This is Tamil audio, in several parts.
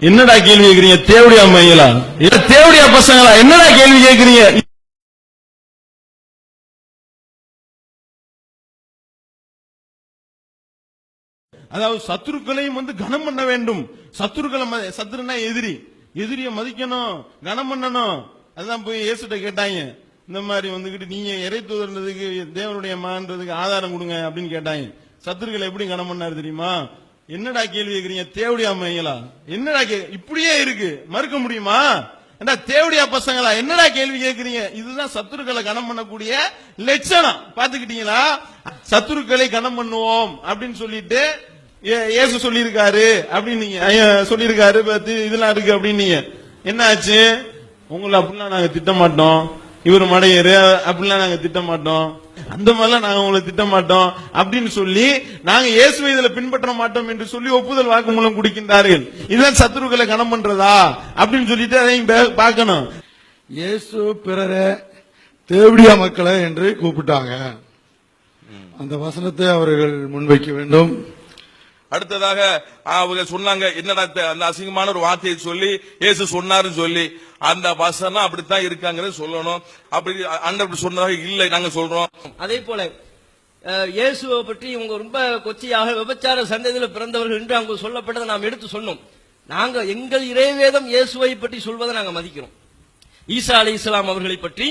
என்னடா கேள்வி கேக்குறீங்க? தேவடியா மையலா இல்ல தேவடியா பசங்களா? என்னடா கேள்வி கேட்கறீங்க அதாவது சத்துருக்களையும் வந்து கனம் பண்ண வேண்டும். சத்துருக்களை ம- சத்துருனா எதிரி. எதிரிய மதிக்கணும் கனம் பண்ணணும். அதான் போய் இயேசுட்ட கேட்டாங்க. இந்த மாதிரி வந்துகிட்டு நீங்க இறை தூதர்ன்றதுக்கு தேவனுடைய மான்றதுக்கு ஆதாரம் கொடுங்க அப்படின்னு கேட்டாங்க. சத்துருக்களை எப்படி கனம் பண்ணாரு தெரியுமா? என்னடா கேள்வி கேக்குறீங்க? தேவடியா மையலா என்னடா கே இப்படியே இருக்கு. மறுக்க முடியுமா? ஏண்டா தேவடியா பசங்களா? என்னடா கேள்வி கேக்குறீங்க? இதுதான் சத்துருக்களை கனம் பண்ணக்கூடிய லட்சணம். பாத்துக்கிட்டீங்களா சத்துருக்களை கனம் பண்ணுவோம் அப்படின்னு சொல்லிட்டு ஏ- இயேசு சொல்லியிருக்காரு அப்படின்னு நீங்க ஐயா, சொல்லியிருக்காரு. பார்த்து இதெல்லாம் இருக்கு அப்படின்னு நீங்க. என்ன ஆச்சு உங்களை அப்படிலாம் நாங்க திட்ட மாட்டோம் இவர் மடையரு அப்படிலாம் நாங்க திட்ட மாட்டோம் அந்த மாதிரிலாம் நாங்க உங்களை திட்ட மாட்டோம் அப்படின்னு சொல்லி நாங்க இயேசுவை இதுல பின்பற்ற மாட்டோம் என்று சொல்லி ஒப்புதல் வாக்கு மூலம் குடிக்கின்றார்கள். இதெல்லாம் சத்துருக்களை கனம் பண்றதா அப்படின்னு சொல்லிட்டு அதையும் பே- பார்க்கணும். இயேசு பிறரை தேவடியா மக்களை என்று கூப்பிட்டாங்க. அந்த வசனத்தை அவர்கள் முன்வைக்க வேண்டும். அடுத்ததாக அவங்க சொன்னாங்க என்னடா அந்த அசிங்கமான ஒரு வார்த்தையை சொல்லி இயேசு சொன்னாரு சொல்லி அந்த வசனம் அப்படித்தான் இருக்காங்கன்னு சொல்லணும். அப்படி அண்ணன் அப்படி சொன்னதாக இல்லை நாங்க சொல்றோம். அதே போல இயேசுவை பற்றி இவங்க ரொம்ப கொச்சையாக விபச்சார சந்ததியில் பிறந்தவர்கள் என்று அவங்க சொல்லப்பட்டதை நாம் எடுத்து சொன்னோம். நாங்க எங்கள் இறைவேதம் இயேசுவை பற்றி சொல்வதை நாங்க மதிக்கிறோம். ஈசா அலி இஸ்லாம் அவர்களை பற்றி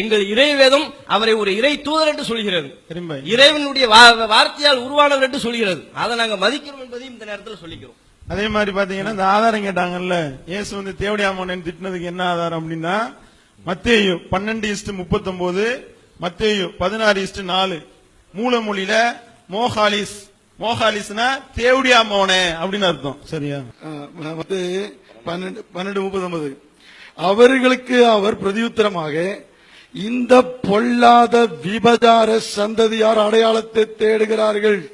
எங்கள் இறைவேதம் அவரை ஒரு இறை தூதர் என்று சொல்கிறது. திரும்ப. இறைவனுடைய வார்த்தையால் உருவானவர் என்று சொல்கிறது. அதை நாங்க மதிக்கிறோம் என்பதையும் இந்த நேரத்தில் சொல்லிக்கிறோம். அதே மாதிரி பாத்தீங்கன்னா இந்த ஆதாரம் கேட்டாங்கல்ல இயேசு வந்து தேவடியாமன் திட்டினதுக்கு என்ன ஆதாரம் அப்படின்னா மத்தேயு பன்னெண்டு இஸ்டு முப்பத்தொன்பது மத்தேயு பதினாறு இஸ்டு நாலு. மூலமொழியில மோகாலிஸ் மோகாலிஸ்னா தேவடியா மோனே அப்படின்னு அர்த்தம். சரியா? பன்னெண்டு பன்னெண்டு முப்பது அவர்களுக்கு அவர் பிரதியுத்தரமாக இந்த பொல்லாத விபச்சார சந்ததியார் அடையாளத்தை தேடுகிறார்கள்.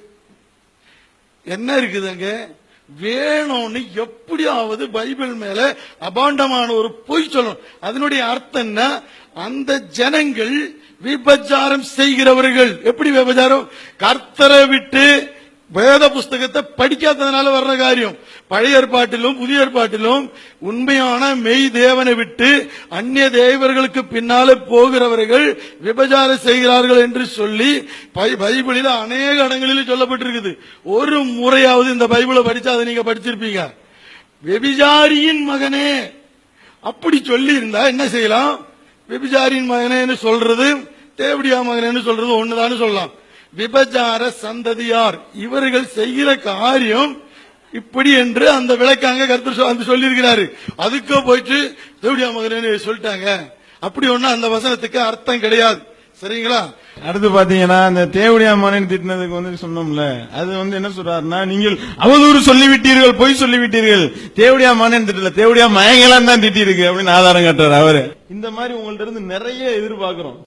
என்ன இருக்குதுங்க? வேணும்னு எப்படியாவது பைபிள் மேல அபாண்டமான ஒரு பொய் சொல்லணும். அதனுடைய அர்த்தம் என்ன? அந்த ஜனங்கள் விபச்சாரம் செய்கிறவர்கள். எப்படி விபச்சாரம்? கர்த்தரை விட்டு வேத புஸ்தகத்தை படிக்காததுனால வர்ற காரியம். பழைய ஏற்பாட்டிலும் புதிய ஏற்பாட்டிலும் உண்மையான மெய் தேவனை விட்டு அந்நிய தேவர்களுக்கு பின்னாலே போகிறவர்கள் விபச்சாரம் செய்கிறார்கள் என்று சொல்லி பை- பைபிளில் அநேக இடங்களில் சொல்லப்பட்டிருக்குது. ஒரு முறையாவது இந்த பைபிளை படிச்சா அதை நீங்க படிச்சிருப்பீங்க. வெபிசாரியின் மகனே. அப்படி சொல்லி இருந்தா என்ன செய்யலாம்? விபச்சாரியின் மகனேன்னு சொல்றது தேவடியா மகனேன்னு சொல்றது ஒண்ணுதான்னு சொல்லலாம். விபச்சார சந்ததியார். இவர்கள் செய்கிற காரியம் இப்படி என்று அந்த விளக்காங்க கருத்து அந்த சொல்லியிருக்கிறாரு. அதுக்கு போயிட்டு தேவடியா மகனேன்னு சொல்லிட்டாங்க. அப்படி ஒண்ணு அந்த வசனத்துக்கு அர்த்தம் கிடையாது. சரிங்களா? அடுத்து பாத்தீங்கன்னா இந்த தேவடியா மோனேன்னு திட்டினதுக்கு வந்து சொன்னோம்ல அது வந்து என்ன சொல்றாருன்னா நீங்கள் அவதூறு சொல்லிவிட்டீர்கள் பொய் சொல்லிவிட்டீர்கள். தேவடியா மோனேன்னு திட்டல தேவடியா மயங்கலாம் தான் திட்டி இருக்கு அப்படின்னு ஆதாரம் கட்டுறாரு அவரு. இந்த மாதிரி உங்கள்ட்ட இருந்து நிறைய எதிர்பார்க்கிறோம்.